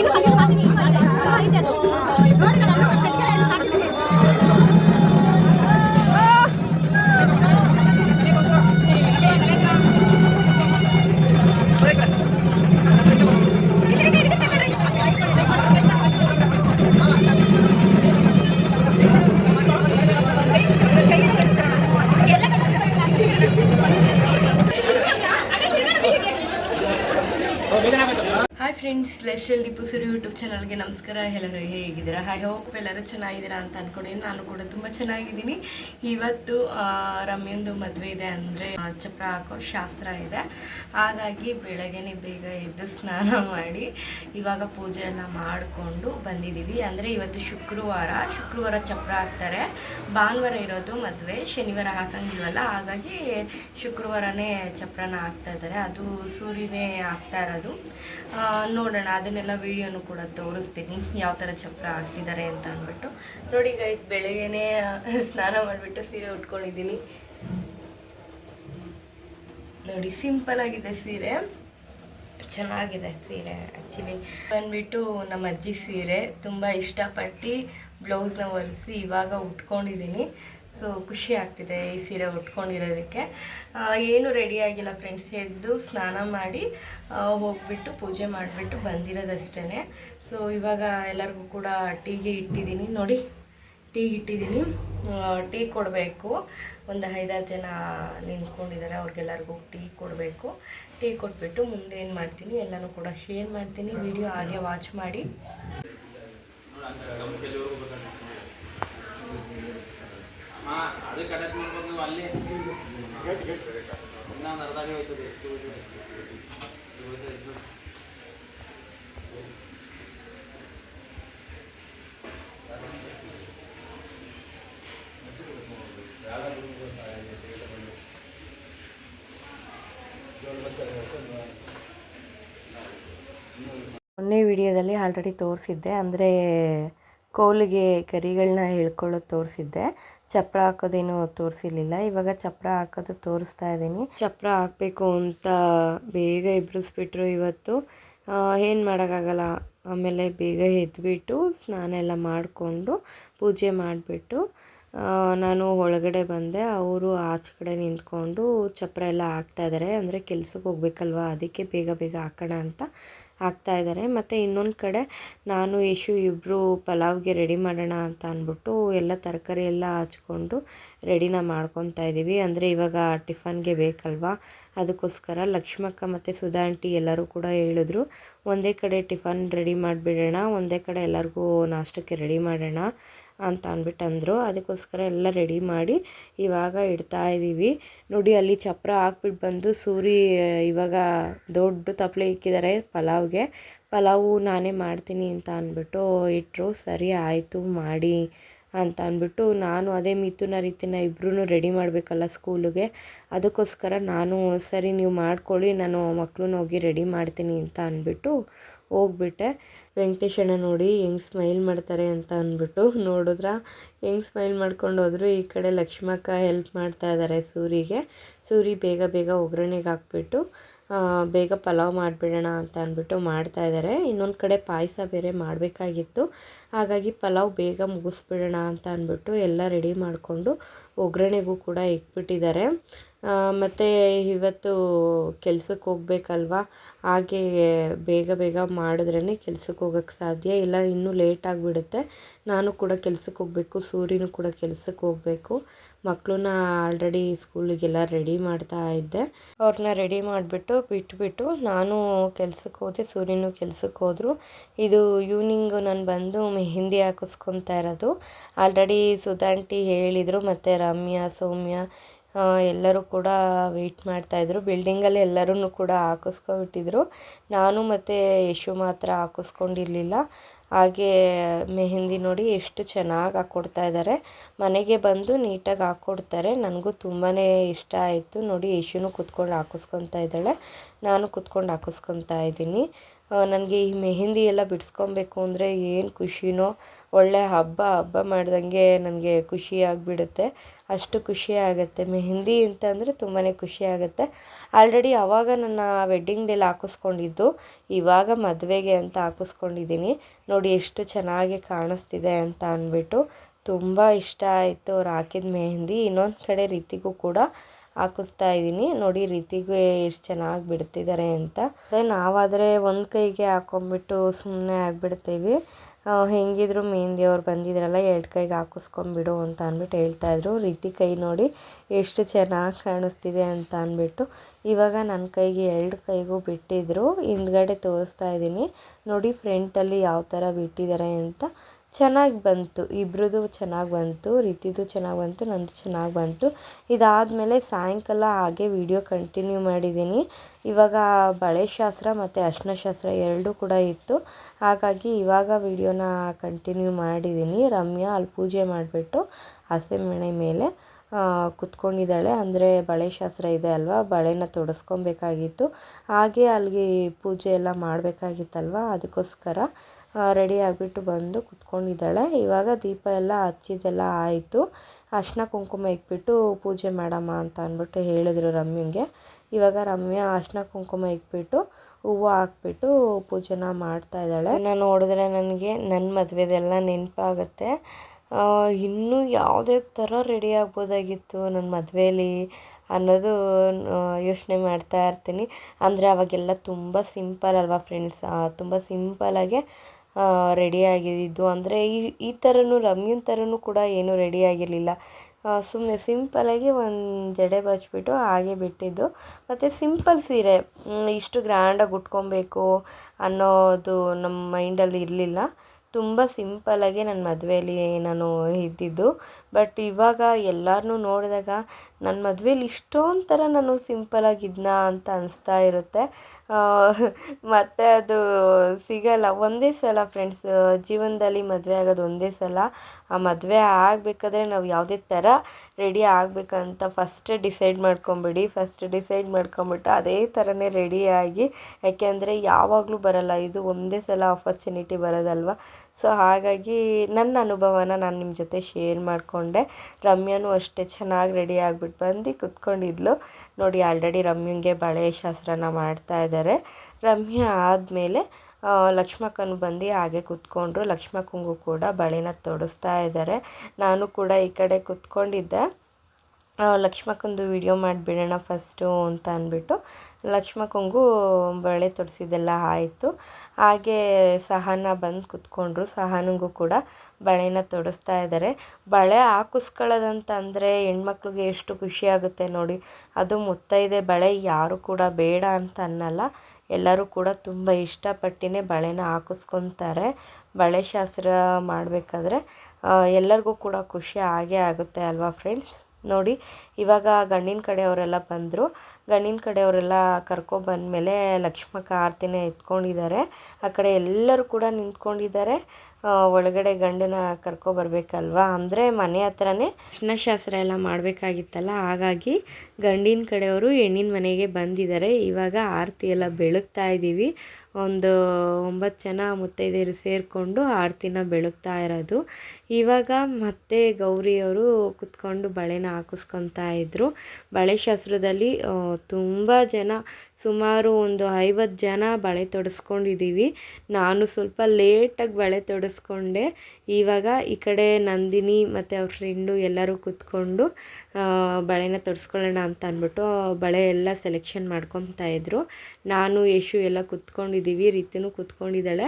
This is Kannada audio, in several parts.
ಇನ್ನು ನಮಸ್ಕಾರ, ಎಲ್ಲರೂ ಹೇಗಿದ್ದೀರಾ? ಐ ಹೋಪ್ ಎಲ್ಲರೂ ಚೆನ್ನಾಗಿದ್ದೀರಾ ಅಂತ ಅಂದ್ಕೊಂಡಿದ್ದೀನಿ ನಾನು ಕೂಡ ತುಂಬ ಚೆನ್ನಾಗಿದ್ದೀನಿ. ಇವತ್ತು ರಮ್ಯಂದು ಮದುವೆ ಇದೆ ಅಂದರೆ ಚಪ್ರ ಹಾಕೋ ಶಾಸ್ತ್ರ ಇದೆ. ಹಾಗಾಗಿ ಬೆಳಗ್ಗೆನೆ ಬೇಗ ಎದ್ದು ಸ್ನಾನ ಮಾಡಿ ಇವಾಗ ಪೂಜೆ ಎಲ್ಲ ಮಾಡಿಕೊಂಡು ಬಂದಿದ್ದೀವಿ. ಅಂದರೆ ಇವತ್ತು ಶುಕ್ರವಾರ ಶುಕ್ರವಾರ ಚಪ್ರ ಹಾಕ್ತಾರೆ. ಭಾನುವಾರ ಇರೋದು ಮದುವೆ, ಶನಿವಾರ ಹಾಕಂಗಿಲ್ವಲ್ಲ ಹಾಗಾಗಿ ಶುಕ್ರವಾರನೇ ಚಪ್ರನ ಹಾಕ್ತಾ ಇದ್ದಾರೆ. ಅದು ಸೂರ್ಯನೇ ಹಾಕ್ತಾ ಇರೋದು. ನೋಡೋಣ. ಅದನ್ನೆಲ್ಲ ವಿಡಿಯೋನು ಕೂಡ ತೋರಿಸ್ತೀನಿ. ಯಾವ ಥರ ಚಪ್ರ ಹಾಕ್ತಿದ್ದಾರೆ ಅಂತ ಅಂದ್ಬಿಟ್ಟು. ನೋಡಿ ಗೈಸ್ ಬೆಳಗ್ಗೆನೇ ಸ್ನಾನ ಮಾಡಿಬಿಟ್ಟು ಸೀರೆ ಉಟ್ಕೊಂಡಿದ್ದೀನಿ. ನೋಡಿ ಸಿಂಪಲ್ ಆಗಿದೆ ಸೀರೆ. ಚೆನ್ನಾಗಿದೆ ಸೀರೆ ಆ್ಯಕ್ಚುಲಿ ಬಂದ್ಬಿಟ್ಟು ನಮ್ಮ ಅಜ್ಜಿ ಸೀರೆ, ತುಂಬ ಇಷ್ಟಪಟ್ಟು ಬ್ಲೌಸ್ನ ಹೊಲಿಸಿ ಇವಾಗ ಉಟ್ಕೊಂಡಿದ್ದೀನಿ. ಸೊ ಖುಷಿ ಆಗ್ತಿದೆ ಈ ಸೀರೆ ಉಟ್ಕೊಂಡಿರೋದಕ್ಕೆ. ಏನು ರೆಡಿ ಆಗಿಲ್ಲ ಫ್ರೆಂಡ್ಸ್ ಎದ್ದು ಸ್ನಾನ ಮಾಡಿ ಹೋಗ್ಬಿಟ್ಟು ಪೂಜೆ ಮಾಡಿಬಿಟ್ಟು ಬಂದಿರೋದಷ್ಟೇ ಸೊ ಇವಾಗ ಎಲ್ಲರಿಗೂ ಕೂಡ ಟೀಗೆ ಇಟ್ಟಿದ್ದೀನಿ. ನೋಡಿ ಟೀಗೆ ಇಟ್ಟಿದ್ದೀನಿ. ಟೀ ಕೊಡಬೇಕು. ಒಂದು ಐದಾರು ಜನ ನಿಂತ್ಕೊಂಡಿದ್ದಾರೆ. ಅವ್ರಿಗೆಲ್ಲರಿಗೂ ಟೀ ಕೊಡಬೇಕು. ಟೀ ಕೊಟ್ಬಿಟ್ಟು ಮುಂದೆ ಏನು ಮಾಡ್ತೀನಿ, ಎಲ್ಲನೂ ಕೂಡ ಶೇರ್ ಮಾಡ್ತೀನಿ. ವಿಡಿಯೋ ಹಾಗೆ ವಾಚ್ ಮಾಡಿ ಅಡಿ ಹೋಯ್ತದೆ ಇದು ಹೋಯ್ತದೆ. ಇದು ಹೋಯ್ತದೆ, ಇದು. ಮೊನ್ನೆ ವಿಡಿಯೋದಲ್ಲಿ ಆಲ್ರೆಡಿ ತೋರಿಸಿದ್ದೆ. ಅಂದರೆ ಕೋಲಿಗೆ ಕರಿಗಳನ್ನ ಹೇಳ್ಕೊಳ್ಳೋದು ತೋರಿಸಿದ್ದೆ. ಚಪ್ರ ಹಾಕೋದೇನು ತೋರಿಸಿರ್ಲಿಲ್ಲ. ಇವಾಗ ಚಪ್ರ ಹಾಕೋದು ತೋರಿಸ್ತಾ ಇದ್ದೀನಿ. ಚಪ್ರ ಹಾಕಬೇಕು ಅಂತ ಬೇಗ ಎಬ್ಬಿಸ್ಬಿಟ್ರು ಇವತ್ತು. ಏನು ಮಾಡೋಕ್ಕಾಗಲ್ಲ. ಆಮೇಲೆ ಬೇಗ ಎದ್ಬಿಟ್ಟು ಸ್ನಾನ ಎಲ್ಲ ಮಾಡಿಕೊಂಡು ಪೂಜೆ ಮಾಡಿಬಿಟ್ಟು ನಾನು ಒಳಗಡೆ ಬಂದೆ. ಅವರು ಆಚೆ ಕಡೆ ನಿಂತ್ಕೊಂಡು ಚಪ್ಪರ ಎಲ್ಲ ಹಾಕ್ತಾ ಇದ್ದಾರೆ ಅಂದರೆ ಕೆಲ್ಸಕ್ಕೆ ಹೋಗ್ಬೇಕಲ್ವ? ಅದಕ್ಕೆ ಬೇಗ ಬೇಗ ಹಾಕೋಣ ಅಂತ ಹಾಕ್ತಾ ಇದ್ದಾರೆ ಮತ್ತು ಇನ್ನೊಂದು ಕಡೆ ನಾನು ಯಶು ಇಬ್ಬರು ಪಲಾವ್ಗೆ ರೆಡಿ ಮಾಡೋಣ ಅಂತ ಅಂದ್ಬಿಟ್ಟು ಎಲ್ಲ ತರಕಾರಿ ಎಲ್ಲ ಹಚ್ಕೊಂಡು ರೆಡಿನ ಮಾಡ್ಕೊತಾ ಇದ್ದೀವಿ ಅಂದರೆ ಇವಾಗ ಟಿಫನ್ಗೆ ಬೇಕಲ್ವಾ? ಅದಕ್ಕೋಸ್ಕರ ಲಕ್ಷ್ಮಕ್ಕ ಮತ್ತು ಸುಧಾ ಆಂಟಿ ಎಲ್ಲರೂ ಕೂಡ ಹೇಳಿದ್ರು, ಒಂದೇ ಕಡೆ ಟಿಫನ್ ರೆಡಿ ಮಾಡಿಬಿಡೋಣ, ಒಂದೇ ಕಡೆ ಎಲ್ಲರಿಗೂ ನಾಷ್ಟಕ್ಕೆ ರೆಡಿ ಮಾಡೋಣ ಅಂತ ಅಂದ್ಬಿಟ್ಟು ಅಂದರು ಅದಕ್ಕೋಸ್ಕರ ಎಲ್ಲ ರೆಡಿ ಮಾಡಿ ಇವಾಗ ಇಡ್ತಾ ಇದ್ದೀವಿ ನೋಡಿ, ಅಲ್ಲಿ ಚಪ್ರ ಹಾಕ್ಬಿಟ್ಟು ಬಂದು ಸೂರಿ, ಇವಾಗ ದೊಡ್ಡ ತಪ್ಪಲೆ ಇಕ್ಕಿದ್ದಾರೆ ಪಲಾವ್ಗೆ. ಪಲಾವು ನಾನೇ ಮಾಡ್ತೀನಿ ಅಂತ ಅಂದ್ಬಿಟ್ಟು ಇಟ್ಟರು ಸರಿ ಆಯಿತು ಮಾಡಿ ಅಂತ ಅಂದ್ಬಿಟ್ಟು ನಾನು ಅದೇ ಮಿಥುನ ರೀತಿನ ಇಬ್ಬರೂ ರೆಡಿ ಮಾಡಬೇಕಲ್ಲ ಸ್ಕೂಲಿಗೆ. ಅದಕ್ಕೋಸ್ಕರ ನಾನು, ಸರಿ, ನೀವು ಮಾಡ್ಕೊಳ್ಳಿ, ನಾನು ಮಕ್ಕಳನ್ನ ಹೋಗಿ ರೆಡಿ ಮಾಡ್ತೀನಿ ಅಂತ ಅಂದ್ಬಿಟ್ಟು ಹೋಗ್ಬಿಟ್ಟೆ. ವೆಂಕಟೇಶಣ್ಣ ನೋಡಿ ಹೆಂಗೆ ಸ್ಮೈಲ್ ಮಾಡ್ತಾರೆ ಅಂತ ಅಂದ್ಬಿಟ್ಟು ನೋಡಿದ್ರ? ಹೆಂಗೆ ಸ್ಮೈಲ್ ಮಾಡ್ಕೊಂಡು ಹೋದ್ರು? ಈ ಕಡೆ ಲಕ್ಷ್ಮಕ್ಕ ಹೆಲ್ಪ್ ಮಾಡ್ತಾ ಇದ್ದಾರೆ ಸೂರಿಗೆ. ಸೂರಿ ಬೇಗ ಬೇಗ ಒಗ್ಗರಣೆಗೆ ಹಾಕ್ಬಿಟ್ಟು ಬೇಗ ಪಲಾವ್ ಮಾಡಿಬಿಡೋಣ ಅಂತ ಅಂದ್ಬಿಟ್ಟು ಮಾಡ್ತಾ ಇದ್ದಾರೆ ಇನ್ನೊಂದು ಕಡೆ ಪಾಯಸ ಬೇರೆ ಮಾಡಬೇಕಾಗಿತ್ತು. ಹಾಗಾಗಿ ಪಲಾವ್ ಬೇಗ ಮುಗಿಸ್ಬಿಡೋಣ ಅಂತ ಅಂದ್ಬಿಟ್ಟು ಎಲ್ಲ ರೆಡಿ ಮಾಡಿಕೊಂಡು ಒಗ್ಗರಣೆಗೂ ಕೂಡ ಇಕ್ಬಿಟ್ಟಿದ್ದಾರೆ ಮತ್ತು ಇವತ್ತು ಕೆಲ್ಸಕ್ಕೆ ಹೋಗ್ಬೇಕಲ್ವಾ? ಹಾಗೆ ಬೇಗ ಬೇಗ ಮಾಡಿದ್ರೇ ಕೆಲ್ಸಕ್ಕೆ ಹೋಗೋಕ್ಕೆ ಸಾಧ್ಯ. ಇಲ್ಲ, ಇನ್ನೂ ಲೇಟ್ ಆಗಿಬಿಡುತ್ತೆ. ನಾನು ಕೂಡ ಕೆಲ್ಸಕ್ಕೆ ಹೋಗಬೇಕು, ಸೂರ್ಯನೂ ಕೂಡ ಕೆಲ್ಸಕ್ಕೆ ಹೋಗಬೇಕು. ಮಕ್ಕಳನ್ನ ಆಲ್ರೆಡಿ ಸ್ಕೂಲಿಗೆಲ್ಲ ರೆಡಿ ಮಾಡ್ತಾ ಇದ್ದೆ. ಅವ್ರನ್ನ ರೆಡಿ ಮಾಡಿಬಿಟ್ಟು ಬಿಟ್ಬಿಟ್ಟು ನಾನು ಕೆಲ್ಸಕ್ಕೆ ಹೋದೆ, ಸೂರ್ಯನೂ ಕೆಲ್ಸಕ್ಕೆ ಹೋದರು. ಇದು ಈವ್ನಿಂಗ್ ನಾನು ಬಂದು ಮೆಹಂದಿ ಹಾಕಿಸ್ಕೊತಾ ಇರೋದು. ಆಲ್ರೆಡಿ ಸುಧಾಂಟಿ ಹೇಳಿದರು, ಮತ್ತು ರಮ್ಯಾ, ಸೌಮ್ಯ ಎಲ್ಲರೂ ಕೂಡ ವೆಯ್ಟ್ ಮಾಡ್ತಾಯಿದ್ರು ಬಿಲ್ಡಿಂಗಲ್ಲಿ ಎಲ್ಲರೂ ಕೂಡ ಹಾಕಿಸ್ಕೊಬಿಟ್ಟಿದ್ರು. ನಾನು ಮತ್ತು ಯಶು ಮಾತ್ರ ಹಾಕಿಸ್ಕೊಂಡಿರಲಿಲ್ಲ. ಹಾಗೆ ಮೆಹಂದಿ ನೋಡಿ ಎಷ್ಟು ಚೆನ್ನಾಗಿ ಹಾಕ್ಕೊಡ್ತಾ ಇದ್ದಾರೆ ಮನೆಗೆ ಬಂದು ನೀಟಾಗಿ ಹಾಕ್ಕೊಡ್ತಾರೆ ನನಗೂ ತುಂಬಾ ಇಷ್ಟ ಆಯಿತು. ನೋಡಿ ಯಶುನು ಕೂತ್ಕೊಂಡು ಹಾಕಿಸ್ಕೊತಾ ಇದ್ದಾಳೆ. ನಾನು ಕೂತ್ಕೊಂಡು ಹಾಕಿಸ್ಕೊತಾ ಇದ್ದೀನಿ. ನನಗೆ ಈ ಮೆಹೆಂದಿ ಎಲ್ಲ ಬಿಡಿಸ್ಕೊಬೇಕು ಅಂದರೆ ಏನು ಖುಷಿನೋ, ಒಳ್ಳೆ ಹಬ್ಬ ಹಬ್ಬ ಮಾಡ್ದಂಗೆ ನನಗೆ ಖುಷಿ ಆಗಿಬಿಡುತ್ತೆ. ಅಷ್ಟು ಖುಷಿ ಆಗುತ್ತೆ. ಮೆಹೆಂದಿ ಅಂತಂದರೆ ತುಂಬಾ ಖುಷಿ ಆಗುತ್ತೆ. ಆಲ್ರೆಡಿ ಅವಾಗ ನನ್ನ ವೆಡ್ಡಿಂಗ್ ಡೇಲಿ ಹಾಕಿಸ್ಕೊಂಡಿದ್ದು, ಇವಾಗ ಮದುವೆಗೆ ಅಂತ ಹಾಕಿಸ್ಕೊಂಡಿದ್ದೀನಿ. ನೋಡಿ ಎಷ್ಟು ಚೆನ್ನಾಗಿ ಕಾಣಿಸ್ತಿದೆ ಅಂತ ಅಂದ್ಬಿಟ್ಟು ತುಂಬ ಇಷ್ಟ ಆಯಿತು ಅವ್ರು ಹಾಕಿದ ಮೆಹೆಂದಿ. ಇನ್ನೊಂದು ಕಡೆ ರೀತಿಗೂ ಕೂಡ ಹಾಕಿಸ್ತಾ ಇದ್ದೀನಿ. ನೋಡಿ, ರೀತಿಗೆ ಎಷ್ಟು ಚೆನ್ನಾಗಿ ಬಿಡ್ತಿದ್ದಾರೆ ಅಂತ. ಅದೇ ನಾವಾದರೆ ಒಂದು ಕೈಗೆ ಹಾಕೊಂಡ್ಬಿಟ್ಟು ಸುಮ್ಮನೆ ಆಗಿಬಿಡ್ತೀವಿ. ಹೆಂಗಿದ್ರು ಮೆಹಂದಿ ಅವ್ರು ಬಂದಿದ್ರಲ್ಲ, ಎರಡು ಕೈಗೆ ಹಾಕಿಸ್ಕೊಂಬಿಡು ಅಂತ ಅಂದ್ಬಿಟ್ಟು ಹೇಳ್ತಾಯಿದ್ರು ರೀತಿ ಕೈ ನೋಡಿ ಎಷ್ಟು ಚೆನ್ನಾಗಿ ಕಾಣಿಸ್ತಿದೆ ಅಂತ ಅಂದ್ಬಿಟ್ಟು. ಇವಾಗ ನನ್ನ ಕೈಗೆ ಎರಡು ಕೈಗೂ ಬಿಟ್ಟಿದ್ರು. ಹಿಂದ್ಗಡೆ ತೋರಿಸ್ತಾ ಇದ್ದೀನಿ. ನೋಡಿ ಫ್ರಂಟಲ್ಲಿ ಯಾವ ಥರ ಬಿಟ್ಟಿದ್ದಾರೆ ಅಂತ. ಚೆನ್ನಾಗಿ ಬಂತು ಇಬ್ರದ್ದು ಚೆನ್ನಾಗಿ ಬಂತು, ರೀತಿದು ಚೆನ್ನಾಗಿ ಬಂತು, ನಂದು ಚೆನ್ನಾಗಿ ಬಂತು. ಇದಾದಮೇಲೆ ಸಾಯಂಕಾಲ ಹಾಗೆ ವಿಡಿಯೋ ಕಂಟಿನ್ಯೂ ಮಾಡಿದ್ದೀನಿ. ಇವಾಗ ಬಳೆ ಶಾಸ್ತ್ರ ಮತ್ತು ಅರಿಶಿನ ಶಾಸ್ತ್ರ ಎರಡೂ ಕೂಡ ಇತ್ತು. ಹಾಗಾಗಿ ಇವಾಗ ವಿಡಿಯೋನ ಕಂಟಿನ್ಯೂ ಮಾಡಿದ್ದೀನಿ. ರಮ್ಯಾ ಅಲ್ಲಿ ಪೂಜೆ ಮಾಡಿಬಿಟ್ಟು ಹಸೆಮಣೆ ಮೇಲೆ ಕುತ್ಕೊಂಡಿದ್ದಾಳೆ. ಅಂದರೆ ಬಳೆ ಶಾಸ್ತ್ರ ಇದೆ ಅಲ್ವಾ? ಬಳೆನ ತೊಡಸ್ಕೊಬೇಕಾಗಿತ್ತು. ಹಾಗೆ ಅಲ್ಲಿಗೆ ಪೂಜೆ ಎಲ್ಲ ಮಾಡಬೇಕಾಗಿತ್ತಲ್ವ? ಅದಕ್ಕೋಸ್ಕರ ರೆಡಿ ಆಗಿಬಿಟ್ಟು ಬಂದು ಕುತ್ಕೊಂಡಿದ್ದಾಳೆ. ಇವಾಗ ದೀಪ ಎಲ್ಲ ಹಚ್ಚಿದೆಲ್ಲ ಆಯಿತು. ಅರ್ಶಿನ ಕುಂಕುಮ ಇಕ್ಬಿಟ್ಟು ಪೂಜೆ ಮಾಡಮ್ಮ ಅಂತ ಅಂದ್ಬಿಟ್ಟು ಹೇಳಿದ್ರು ರಮ್ಯಂಗೆ. ಇವಾಗ ರಮ್ಯ ಅರ್ಶಿನ ಕುಂಕುಮ ಇಕ್ಬಿಟ್ಟು ಹೂವು ಹಾಕ್ಬಿಟ್ಟು ಪೂಜೆನ ಮಾಡ್ತಾ ಇದ್ದಾಳೆ. ನಾನು ನೋಡಿದ್ರೆ ನನಗೆ ನನ್ನ ಮದುವೆದೆಲ್ಲ ನೆನಪಾಗುತ್ತೆ. ಇನ್ನೂ ಯಾವುದೇ ಥರ ರೆಡಿ ಆಗ್ಬೋದಾಗಿತ್ತು ನನ್ನ ಮದುವೆಯಲ್ಲಿ ಅನ್ನೋದು ಯೋಚನೆ ಮಾಡ್ತಾ ಇರ್ತೀನಿ. ಅಂದರೆ ಅವಾಗೆಲ್ಲ ತುಂಬ ಸಿಂಪಲ್ ಅಲ್ವಾ ಫ್ರೆಂಡ್ಸ್ ತುಂಬ ಸಿಂಪಲಾಗೆ ರೆಡಿ ಆಗಿದ್ದು. ಅಂದರೆ ಈ ಈ ಥರನೂ ರಮ್ಯನ ಥರನೂ ಕೂಡ ಏನೂ ರೆಡಿ ಆಗಿರಲಿಲ್ಲ. ಸುಮ್ಮನೆ ಸಿಂಪಲಾಗಿ ಒಂದು ಜಡೆ ಬಚ್ಚಿಬಿಟ್ಟು ಹಾಗೆ ಬಿಟ್ಟಿದ್ದು. ಮತ್ತು ಸಿಂಪಲ್ ಸೀರೆ ಇಷ್ಟು ಗ್ರ್ಯಾಂಡಾಗಿ ಉಟ್ಕೊಬೇಕು ಅನ್ನೋದು ನಮ್ಮ ಮೈಂಡಲ್ಲಿ ಇರಲಿಲ್ಲ. ತುಂಬ ಸಿಂಪಲಾಗಿ ನನ್ನ ಮದುವೆಯಲ್ಲಿ ನಾನು ಇದ್ದಿದ್ದು. ಬಟ್ ಇವಾಗ ಎಲ್ಲಾರನ್ನು ನೋಡಿದಾಗ ನನ್ನ ಮದುವೆಲಿ ಇಷ್ಟೊಂದು ಥರ ನಾನು ಸಿಂಪಲಾಗಿದ್ನಾ ಅಂತ ಅನಿಸ್ತಾ ಇರುತ್ತೆ. ಮತ್ತು ಅದು ಸಿಗಲ್ಲ. ಒಂದೇ ಸಲ ಫ್ರೆಂಡ್ಸ್, ಜೀವನದಲ್ಲಿ ಮದುವೆ ಆಗೋದು ಒಂದೇ ಸಲ. ಆ ಮದುವೆ ಆಗಬೇಕಾದ್ರೆ ನಾವು ಯಾವುದೇ ಥರ ರೆಡಿ ಆಗಬೇಕಂತ ಫಸ್ಟ್ ಡಿಸೈಡ್ ಮಾಡ್ಕೊಂಬಿಡಿ. ಫಸ್ಟ್ ಡಿಸೈಡ್ ಮಾಡ್ಕೊಂಬಿಟ್ಟು ಅದೇ ಥರನೇ ರೆಡಿಯಾಗಿ ಯಾಕೆಂದರೆ ಯಾವಾಗಲೂ ಬರಲ್ಲ. ಇದು ಒಂದೇ ಸಲ ಆಪರ್ಚುನಿಟಿ ಬರೋದಲ್ವ? ಸೊ ಹಾಗಾಗಿ ನನ್ನ ಅನುಭವನ ನಾನು ನಿಮ್ಮ ಜೊತೆ ಶೇರ್ ಮಾಡಿಕೊಂಡೆ. ರಮ್ಯಾನೂ ಅಷ್ಟೇ ಚೆನ್ನಾಗಿ ರೆಡಿ ಆಗಿಬಿಟ್ಟು ಬಂದು ಕುತ್ಕೊಂಡಿದ್ಲು. ನೋಡಿ ಆಲ್ರೆಡಿ ರಮ್ಯಂಗೆ ಬಳೆ ಶಾಸ್ತ್ರನ ಮಾಡ್ತಾ ಇದ್ದಾರೆ ರಮ್ಯಾ ಆದಮೇಲೆ ಲಕ್ಷ್ಮಕ್ಕನು ಬಂದು ಹಾಗೆ ಕುತ್ಕೊಂಡ್ರು. ಲಕ್ಷ್ಮಕ್ಕಂಗೂ ಕೂಡ ಬಳೆನ ತೊಡಿಸ್ತಾ ಇದ್ದಾರೆ ನಾನು ಕೂಡ ಈ ಕಡೆ ಕುತ್ಕೊಂಡಿದ್ದೆ. ಲಕ್ಷ್ಮಕ್ಕಂದು ವಿಡಿಯೋ ಮಾಡಿಬಿಡೋಣ ಫಸ್ಟು ಅಂತ ಅಂದ್ಬಿಟ್ಟು, ಲಕ್ಷ್ಮಕ್ಕಂಗೂ ಬಳೆ ತೊಡಿಸಿದ್ದೆಲ್ಲ ಆಯಿತು. ಹಾಗೆ ಸಹನ ಬಂದು ಕುತ್ಕೊಂಡ್ರು. ಸಹನಿಗೂ ಕೂಡ ಬಳೆನ ತೊಡಿಸ್ತಾ ಇದ್ದಾರೆ ಬಳೆ ಹಾಕಿಸ್ಕೊಳ್ಳೋದಂತಂದರೆ ಹೆಣ್ಮಕ್ಳಿಗೆ ಎಷ್ಟು ಖುಷಿ ಆಗುತ್ತೆ ನೋಡಿ. ಅದು ಮುತ್ತೈದೆ ಬಳೆ, ಯಾರು ಕೂಡ ಬೇಡ ಅಂತ ಅನ್ನಲ್ಲ. ಎಲ್ಲರೂ ಕೂಡ ತುಂಬ ಇಷ್ಟಪಟ್ಟಿನೇ ಬಳೆನ ಹಾಕಿಸ್ಕೊತಾರೆ. ಬಳೆ ಶಾಸ್ತ್ರ ಮಾಡಬೇಕಾದ್ರೆ ಎಲ್ಲರಿಗೂ ಕೂಡ ಖುಷಿ ಆಗೇ ಆಗುತ್ತೆ ಅಲ್ವಾ ಫ್ರೆಂಡ್ಸ್ ನೋಡಿ, ಇವಾಗ ಗಂಡಿನ ಕಡೆಯವರೆಲ್ಲ ಬಂದರು. ಗಂಡಿನ ಕಡೆಯವರೆಲ್ಲ ಕರ್ಕೊಬಂದ್ಮೇಲೆ ಲಕ್ಷ್ಮಕ್ಕ ಆರತಿನ ಎತ್ಕೊಂಡಿದ್ದಾರೆ. ಆ ಕಡೆ ಎಲ್ಲರೂ ಕೂಡ ನಿಂತ್ಕೊಂಡಿದ್ದಾರೆ. ಒಳಗಡೆ ಗಂಡನ ಕರ್ಕೊಬರ್ಬೇಕಲ್ವಾ ಅಂದರೆ ಮನೆ ಹತ್ರನೇ ಅರ್ಶಿನ ಶಾಸ್ತ್ರ ಎಲ್ಲ ಮಾಡಬೇಕಾಗಿತ್ತಲ್ಲ, ಹಾಗಾಗಿ ಗಂಡಿನ ಕಡೆಯವರು ಹೆಣ್ಣಿನ ಮನೆಗೆ ಬಂದಿದ್ದಾರೆ. ಇವಾಗ ಆರತಿ ಎಲ್ಲ ಬೆಳಗ್ತಾ ಇದ್ದೀವಿ. ಒಂದು ಒಂಬತ್ತು ಜನ ಮುತ್ತೈದೆಯರು ಸೇರಿಕೊಂಡು ಆರತಿನ ಬೆಳಗ್ತಾ ಇರೋದು. ಇವಾಗ ಮತ್ತೆ ಗೌರಿಯವರು ಕುತ್ಕೊಂಡು ಬಳೆನ ಹಾಕಿಸ್ಕೊತಾ ಇದ್ದರು ಬಳೆ ಶಾಸ್ತ್ರದಲ್ಲಿ ತುಂಬ ಜನ, ಸುಮಾರು ಒಂದು ಐವತ್ತು ಜನ ಬಳೆ ತೊಡಸ್ಕೊಂಡಿದ್ದೀವಿ ನಾನು ಸ್ವಲ್ಪ ಲೇಟಾಗಿ ಬಳೆ ತೊಡಸ್ಕೊಂಡೆ. ಇವಾಗ ಈ ಕಡೆ ನಂದಿನಿ ಮತ್ತು ಅವ್ರ ಫ್ರೆಂಡು ಎಲ್ಲರೂ ಕೂತ್ಕೊಂಡು ಬಳೆನ ತೊಡಸ್ಕೊಳ್ಳೋಣ ಅಂತ ಅಂದ್ಬಿಟ್ಟು ಬಳೆ ಎಲ್ಲ ಸೆಲೆಕ್ಷನ್ ಮಾಡ್ಕೊತಾ ಇದ್ದರು ನಾನು, ಯಶು ಎಲ್ಲ ಕುತ್ಕೊಂಡಿದ್ದೀವಿ ರೀತಿನೂ ಕೂತ್ಕೊಂಡಿದ್ದಾಳೆ.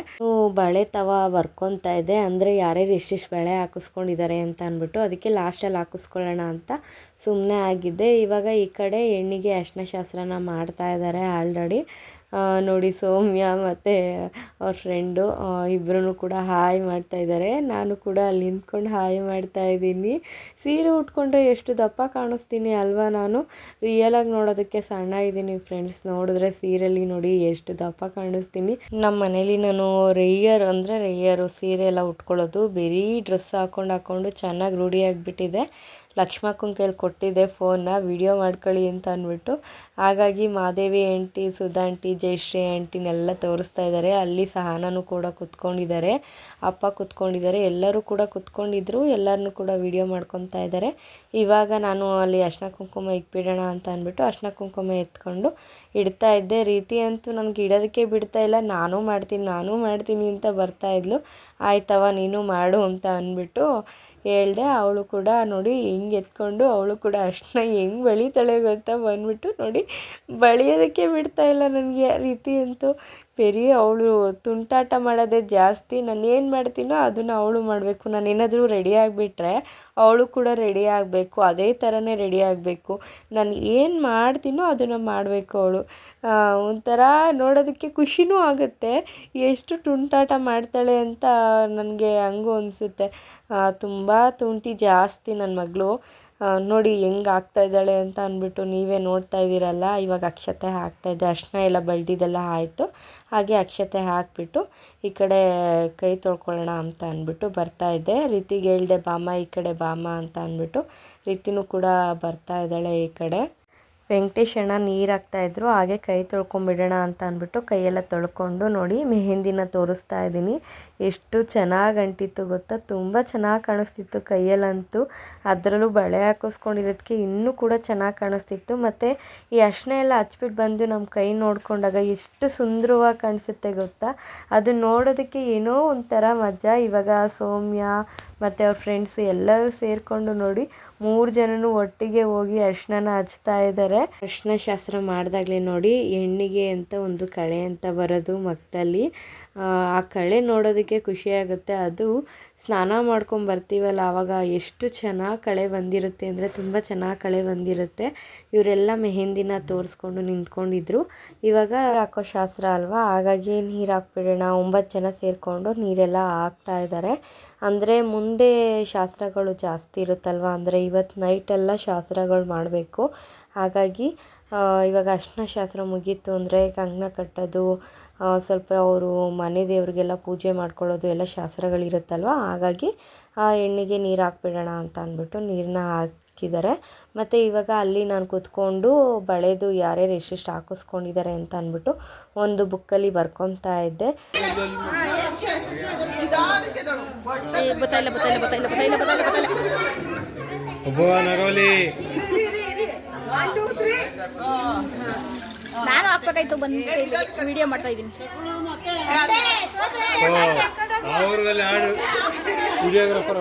ಬಳೆ ತವ ಬರ್ಕೊತಾ ಇದೆ. ಅಂದರೆ ಯಾರ್ಯಾರು ಎಷ್ಟೆಷ್ಟು ಬಳೆ ಹಾಕಿಸ್ಕೊಂಡಿದ್ದಾರೆ ಅಂತ ಅಂದ್ಬಿಟ್ಟು ಅದಕ್ಕೆ ಲಾಸ್ಟಲ್ಲಿ ಹಾಕಿಸ್ಕೊಳ್ಳೋಣ ಅಂತ ಸುಮ್ಮನೆ ಆಗಿದ್ದೆ. ಇವಾಗ ಈ ಕಡೆ ಹೆಣ್ಣಿಗೆ ಅರ್ಶನ ಶಾಸ್ತ್ರನ ಮಾಡ್ತಾ ಇದ್ದಾರೆ ಆಲ್ರೆಡಿ. ನೋಡಿ ಸೌಮ್ಯ ಮತ್ತು ಅವ್ರ ಫ್ರೆಂಡು ಇಬ್ಬರೂ ಕೂಡ ಹಾಯ್ ಮಾಡ್ತಾಯಿದ್ದಾರೆ ನಾನು ಕೂಡ ಅಲ್ಲಿ ನಿಂತ್ಕೊಂಡು ಹಾಯ್ ಮಾಡ್ತಾ ಇದ್ದೀನಿ. ಸೀರೆ ಉಟ್ಕೊಂಡ್ರೆ ಎಷ್ಟು ದಪ್ಪ ಕಾಣಿಸ್ತೀನಿ ಅಲ್ವಾ ನಾನು? ರಿಯಲಾಗಿ ನೋಡೋದಕ್ಕೆ ಸಣ್ಣ ಇದ್ದೀನಿ ಫ್ರೆಂಡ್ಸ್ ನೋಡಿದ್ರೆ ಸೀರೆಯಲ್ಲಿ ನೋಡಿ ಎಷ್ಟು ದಪ್ಪ ಕಾಣಿಸ್ತೀನಿ. ನಮ್ಮ ಮನೇಲಿ ನಾನು ರೇಯರ್ ಅಂದರೆ ರೇಯರು ಸೀರೆ ಎಲ್ಲ ಉಟ್ಕೊಳ್ಳೋದು. ಬರೀ ಡ್ರೆಸ್ ಹಾಕೊಂಡು ಹಾಕ್ಕೊಂಡು ಚೆನ್ನಾಗಿ ರೂಢಿಯಾಗಿಬಿಟ್ಟಿದೆ ಲಕ್ಷ್ಮಕ್ಕನ ಕೈಲಿ ಕೊಟ್ಟಿದ್ದೆ ಫೋನ್ನ, ವಿಡಿಯೋ ಮಾಡ್ಕೊಳ್ಳಿ ಅಂತ ಅಂದ್ಬಿಟ್ಟು. ಹಾಗಾಗಿ ಮಾದೇವಿ ಆಂಟಿ, ಸುಧಾ ಆಂಟಿ, ಜಯಶ್ರೀ ಆಂಟಿನೆಲ್ಲ ತೋರಿಸ್ತಾ ಇದ್ದಾರೆ. ಅಲ್ಲಿ ಸಹನೂ ಕೂಡ ಕುತ್ಕೊಂಡಿದ್ದಾರೆ. ಅಪ್ಪ ಕುತ್ಕೊಂಡಿದ್ದಾರೆ. ಎಲ್ಲರೂ ಕೂಡ ಕುತ್ಕೊಂಡಿದ್ರು. ಎಲ್ಲರನ್ನೂ ಕೂಡ ವಿಡಿಯೋ ಮಾಡ್ಕೊತಾ ಇದ್ದಾರೆ. ಇವಾಗ ನಾನು ಅಲ್ಲಿ ಅರ್ಶಿನ ಕುಂಕುಮ ಇಕ್ಬಿಡೋಣ ಅಂತ ಅಂದ್ಬಿಟ್ಟು ಅರ್ಶಿನ ಕುಂಕುಮ ಎತ್ಕೊಂಡು ಇಡ್ತಾ ಇದ್ದೆ. ರೀತಿ ಅಂತೂ ನನಗೆ ಇಡೋದಕ್ಕೆ ಬಿಡ್ತಾ ಇಲ್ಲ. ನಾನು ಮಾಡ್ತೀನಿ ನಾನು ಮಾಡ್ತೀನಿ ಅಂತ ಬರ್ತಾ ಇದ್ಲು. ಆಯ್ತವ ನೀನು ಮಾಡು ಅಂತ ಅಂದ್ಬಿಟ್ಟು ಹೇಳ್ದೆ, ಅವಳು ಕೂಡ ನೋಡಿ ಹೆಂಗೆ ಎತ್ಕೊಂಡು, ಅವಳು ಕೂಡ ಅಷ್ಟನ್ನ ಹೆಂಗೆ ಬಳಿತಾಳೆ ಗೊತ್ತಾ? ಬಂದುಬಿಟ್ಟು ನೋಡಿ, ಬಳಿಯೋದಕ್ಕೆ ಬಿಡ್ತಾ ಇಲ್ಲ ನನಗೆ ರೀತಿ ಅಂತೂ. ಬರೀ ಅವಳು ತುಂಟಾಟ ಮಾಡೋದೇ ಜಾಸ್ತಿ ನಾನು ಏನು ಮಾಡ್ತೀನೋ ಅದನ್ನು ಅವಳು ಮಾಡಬೇಕು. ನಾನು ಏನಾದರೂ ರೆಡಿ ಆಗಿಬಿಟ್ರೆ ಅವಳು ಕೂಡ ರೆಡಿ ಆಗಬೇಕು. ಅದೇ ಥರನೇ ರೆಡಿ ಆಗಬೇಕು. ನಾನು ಏನು ಮಾಡ್ತೀನೋ ಅದನ್ನು ಮಾಡಬೇಕು ಅವಳು. ಒಂಥರ ನೋಡೋದಕ್ಕೆ ಖುಷಿನೂ ಆಗುತ್ತೆ. ಎಷ್ಟು ತುಂಟಾಟ ಮಾಡ್ತಾಳೆ ಅಂತ ನನಗೆ ಹಂಗೂ ಅನಿಸುತ್ತೆ. ತುಂಬ ತುಂಟಿ ಜಾಸ್ತಿ ನನ್ನ ಮಗಳು. ನೋಡಿ ಹೆಂಗೆ ಆಗ್ತಾ ಇದ್ದಾಳೆ ಅಂತ ಅಂದ್ಬಿಟ್ಟು ನೀವೇ ನೋಡ್ತಾ ಇದ್ದೀರಲ್ಲ, ಇವಾಗ ಅಕ್ಷತೆ ಹಾಕ್ತಾಯಿದ್ದೆ ಅರ್ಶಿನ ಎಲ್ಲ ಬಳ್ದಿದ್ದೆಲ್ಲ ಆಯಿತು. ಹಾಗೆ ಅಕ್ಷತೆ ಹಾಕಿಬಿಟ್ಟು ಈ ಕಡೆ ಕೈ ತೊಳ್ಕೊಳ್ಳೋಣ ಅಂತ ಅಂದ್ಬಿಟ್ಟು ಬರ್ತಾ ಇದ್ದೆ ರೀತಿಗೆ ಹೇಳ್ದೆ, ಬಾಮ, ಈ ಕಡೆ ಬಾಮ ಅಂತ ಅಂದ್ಬಿಟ್ಟು ರೀತಿನೂ ಕೂಡ ಬರ್ತಾ ಇದ್ದಾಳೆ ಈ ಕಡೆ. ವೆಂಕಟೇಶ್ ಅಣ್ಣ ನೀರು ಹಾಕ್ತಾಯಿದ್ರು ಹಾಗೆ ಕೈ ತೊಳ್ಕೊಂಬಿಡೋಣ ಅಂತ ಅಂದ್ಬಿಟ್ಟು ಕೈಯೆಲ್ಲ ತೊಳ್ಕೊಂಡು ನೋಡಿ, ಮೆಹಂದಿನ ತೋರಿಸ್ತಾ ಇದ್ದೀನಿ. ಎಷ್ಟು ಚೆನ್ನಾಗಿ ಅಂಟಿತ್ತು ಗೊತ್ತಾ? ತುಂಬ ಚೆನ್ನಾಗಿ ಕಾಣಿಸ್ತಿತ್ತು ಕೈಯಲ್ಲಂತೂ. ಅದರಲ್ಲೂ ಬಳೆ ಹಾಕಿಸ್ಕೊಂಡಿರೋದಕ್ಕೆ ಇನ್ನೂ ಕೂಡ ಚೆನ್ನಾಗಿ ಕಾಣಿಸ್ತಿತ್ತು. ಮತ್ತು ಈ ಅರ್ಶಿನ ಎಲ್ಲ ಹಚ್ಬಿಟ್ಟು ಬಂದು ನಮ್ಮ ಕೈ ನೋಡಿಕೊಂಡಾಗ ಎಷ್ಟು ಸುಂದರವಾಗಿ ಕಾಣಿಸುತ್ತೆ ಗೊತ್ತಾ? ಅದು ನೋಡೋದಕ್ಕೆ ಏನೋ ಒಂಥರ ಮಜಾ. ಇವಾಗ ಸೌಮ್ಯ ಮತ್ತು ಅವ್ರ ಫ್ರೆಂಡ್ಸ್ ಎಲ್ಲರೂ ಸೇರಿಕೊಂಡು ನೋಡಿ ಮೂರು ಜನನು ಒಟ್ಟಿಗೆ ಹೋಗಿ ಅರ್ಶಿನ ಹಚ್ತಾ ಇದ್ದಾರೆ ಅರ್ಶಿನ ಶಾಸ್ತ್ರ ಮಾಡಿದಾಗಲೇ ನೋಡಿ ಹೆಣ್ಣಿಗೆ ಅಂತ ಒಂದು ಕಳೆ ಅಂತ ಬರೋದು ಮಕ್ಕದಲ್ಲಿ ಆ ಕಳೆ ನೋಡೋದಕ್ಕೆ ಖುಷಿಯಾಗುತ್ತೆ ಅದು ಸ್ನಾನ ಮಾಡ್ಕೊಂಡು ಬರ್ತೀವಲ್ಲ ಆವಾಗ ಎಷ್ಟು ಚೆನ್ನಾಗಿ ಕಳೆ ಬಂದಿರುತ್ತೆ ಅಂದರೆ ತುಂಬ ಚೆನ್ನಾಗಿ ಕಳೆ ಬಂದಿರುತ್ತೆ. ಇವರೆಲ್ಲ ಮೆಹೆಂದಿನ ತೋರಿಸ್ಕೊಂಡು ನಿಂತ್ಕೊಂಡಿದ್ರು. ಇವಾಗ ಹಾಕೋ ಶಾಸ್ತ್ರ ಅಲ್ವಾ? ಹಾಗಾಗಿ ನೀರು ಹಾಕ್ಬಿಡೋಣ. ಒಂಬತ್ತು ಜನ ಸೇರಿಕೊಂಡು ನೀರೆಲ್ಲ ಹಾಕ್ತಾ ಇದ್ದಾರೆ ಅಂದರೆ ಮುಂದೆ ಶಾಸ್ತ್ರಗಳು ಜಾಸ್ತಿ ಇರುತ್ತಲ್ವ? ಅಂದರೆ ಇವತ್ತು ನೈಟೆಲ್ಲ ಶಾಸ್ತ್ರಗಳು ಮಾಡಬೇಕು. ಹಾಗಾಗಿ ಇವಾಗ ಅರಿಶ್ಣ ಶಾಸ್ತ್ರ ಮುಗೀತು ಅಂದರೆ ಕಂಕಣ ಕಟ್ಟೋದು ಸ್ವಲ್ಪ ಅವರು ಮನೆ ದೇವರಿಗೆಲ್ಲ ಪೂಜೆ ಮಾಡ್ಕೊಳ್ಳೋದು ಎಲ್ಲ ಶಾಸ್ತ್ರಗಳಿರುತ್ತಲ್ವ? ಹಾಗಾಗಿ ಆ ಎಣ್ಣೆಗೆ ನೀರು ಹಾಕ್ಬಿಡೋಣ ಅಂತ ಅಂದ್ಬಿಟ್ಟು ನೀರನ್ನ ಹಾಕಿದ್ದಾರೆ. ಮತ್ತು ಇವಾಗ ಅಲ್ಲಿ ನಾನು ಕೂತ್ಕೊಂಡು ಬಳೆದು ಯಾರ್ಯಾರು ಎಷ್ಟೆಷ್ಟು ಹಾಕಿಸ್ಕೊಂಡಿದ್ದಾರೆ ಅಂತ ಅಂದ್ಬಿಟ್ಟು ಒಂದು ಬುಕ್ಕಲ್ಲಿ ಬರ್ಕೊತಾ ಇದ್ದೆ. ನಾನು ಹಾಕ್ಬೇಕಾಯ್ತು ಬಂದು ವಿಡಿಯೋ ಮಾಡ್ತಾ ಇದ್ದೀನಿ. ಅವ್ರಿಗೆಲ್ಲ ಹಾಡು. ವಿಡಿಯೋಗ್ರಾಫರ್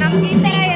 ನಮ್ಗೆ ಈ ಥರ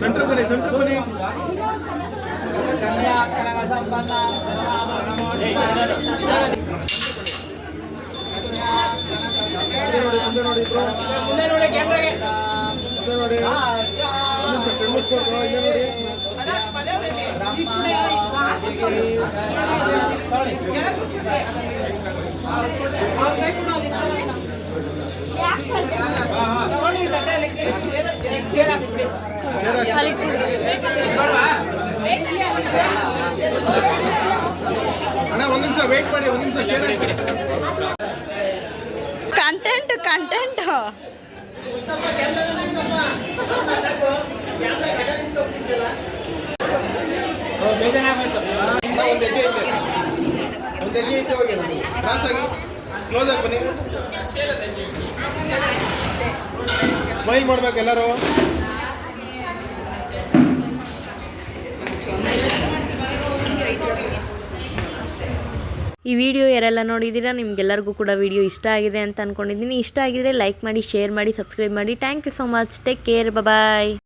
ಸೆಂಟ್ರ್ ಬನ್ನಿ ಸೆಂಟ್ರ್ ಬನ್ನಿ ಮುಂದೆ ನೋಡಿ ಮುಂದೆ ನೋಡಿ ಇಬ್ರು ಮುಂದೆ ನೋಡಿ ಮುಂದೆ ನೋಡಿ ಕಣ್ಣು ಮುಚ್ಕೊಂಡು ಇಲ್ಲೇ ನೋಡಿ ಅಣ್ಣ ಒಂದು ನಿಮಿಷ ವೇಟ್ ಮಾಡಿ ಒಂದ್ ನಿಮಿಷ ಚೇರ್ ಹಾಕಿ. ಕಂಟೆಂಟ್ ಕಂಟೆಂಟ್ ಒಂದ್ ಹೆಜ್ಜೆ ಹಿಂದೆ ಒಂದ್ ಹೆಜ್ಜೆ ಹೋಗಿ. ಕ್ಲೋಸ್ ಆಗಿ ಬನ್ನಿ. ಸ್ಮೈಲ್ ಮಾಡ್ಬೇಕು ಎಲ್ಲರೂ. ಈ ವಿಡಿಯೋ ಯಾರೆಲ್ಲ ನೋಡಿದ್ದೀರಾ ನಿಮ್ಗೆಲ್ಲರಿಗೂ ಕೂಡ ವಿಡಿಯೋ ಇಷ್ಟ ಆಗಿದೆ ಅಂತ ಅಂದ್ಕೊಂಡಿದ್ದೀನಿ ಇಷ್ಟ ಆಗಿದ್ರೆ ಲೈಕ್ ಮಾಡಿ ಶೇರ್ ಮಾಡಿ ಸಬ್ಸ್ಕ್ರೈಬ್ ಮಾಡಿ. Thank you so much take care bye